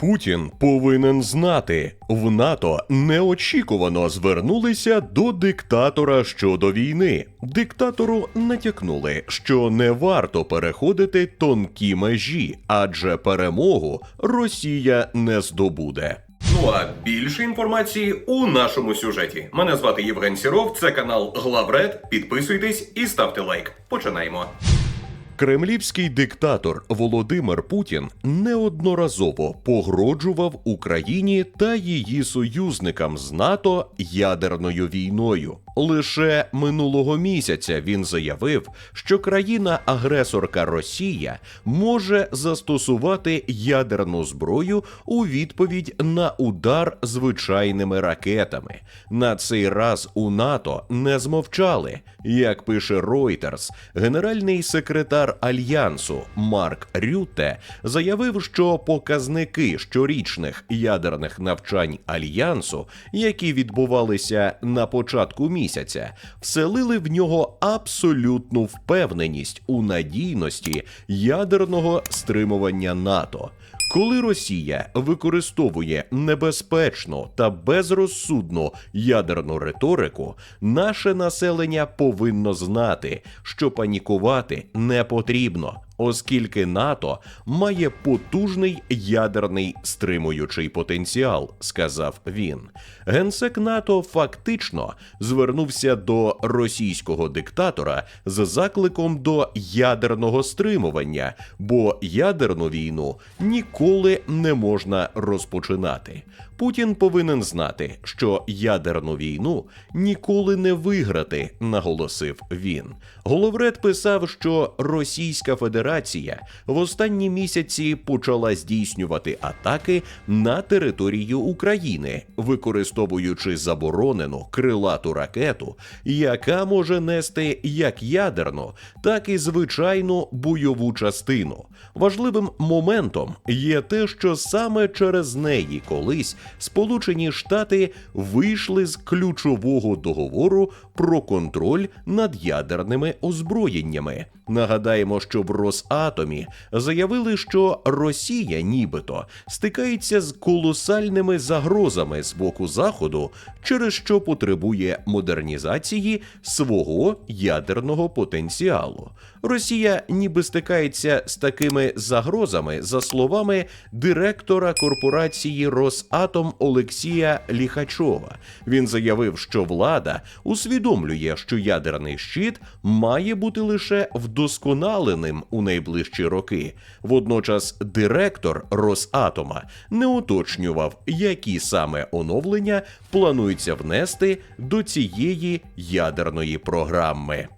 Путін повинен знати, в НАТО неочікувано звернулися до диктатора щодо війни. Диктатору натякнули, що не варто переходити тонкі межі, адже перемогу Росія не здобуде. Ну а більше інформації у нашому сюжеті. Мене звати Євген Сіров, це канал Главред. Підписуйтесь і ставте лайк. Починаємо. Кремлівський диктатор Володимир Путін неодноразово погрожував Україні та її союзникам з НАТО ядерною війною. Лише минулого місяця він заявив, що країна-агресорка Росія може застосувати ядерну зброю у відповідь на удар звичайними ракетами. На цей раз у НАТО не змовчали. Як пише Reuters, генеральний секретар альянсу Марк Рюте заявив, що показники щорічних ядерних навчань альянсу, які відбувалися на початку місяця, вселили в нього абсолютну впевненість у надійності ядерного стримування НАТО. Коли Росія використовує небезпечну та безрозсудну ядерну риторику, наше населення повинно знати, що панікувати не потрібно, оскільки НАТО має потужний ядерний стримуючий потенціал, сказав він. Генсек НАТО фактично звернувся до російського диктатора з закликом до ядерного стримування, бо ядерну війну ніколи не можна розпочинати. Путін повинен знати, що ядерну війну ніколи не виграти, наголосив він. Головред писав, що Російська Федерація в останні місяці почала здійснювати атаки на територію України, використовуючи заборонену крилату ракету, яка може нести як ядерну, так і звичайну бойову частину. Важливим моментом є те, що саме через неї колись Сполучені Штати вийшли з ключового договору про контроль над ядерними озброєннями. Нагадаємо, що в Росатомі заявили, що Росія нібито стикається з колосальними загрозами з боку Заходу, через що потребує модернізації свого ядерного потенціалу. Росія ніби стикається з такими загрозами, за словами директора корпорації Росатом Олексія Ліхачова. Він заявив, що влада усвідомлює, що ядерний щит має бути лише вдосконаленим у найближчі роки. Водночас директор Росатома не уточнював, які саме оновлення планується внести до цієї ядерної програми.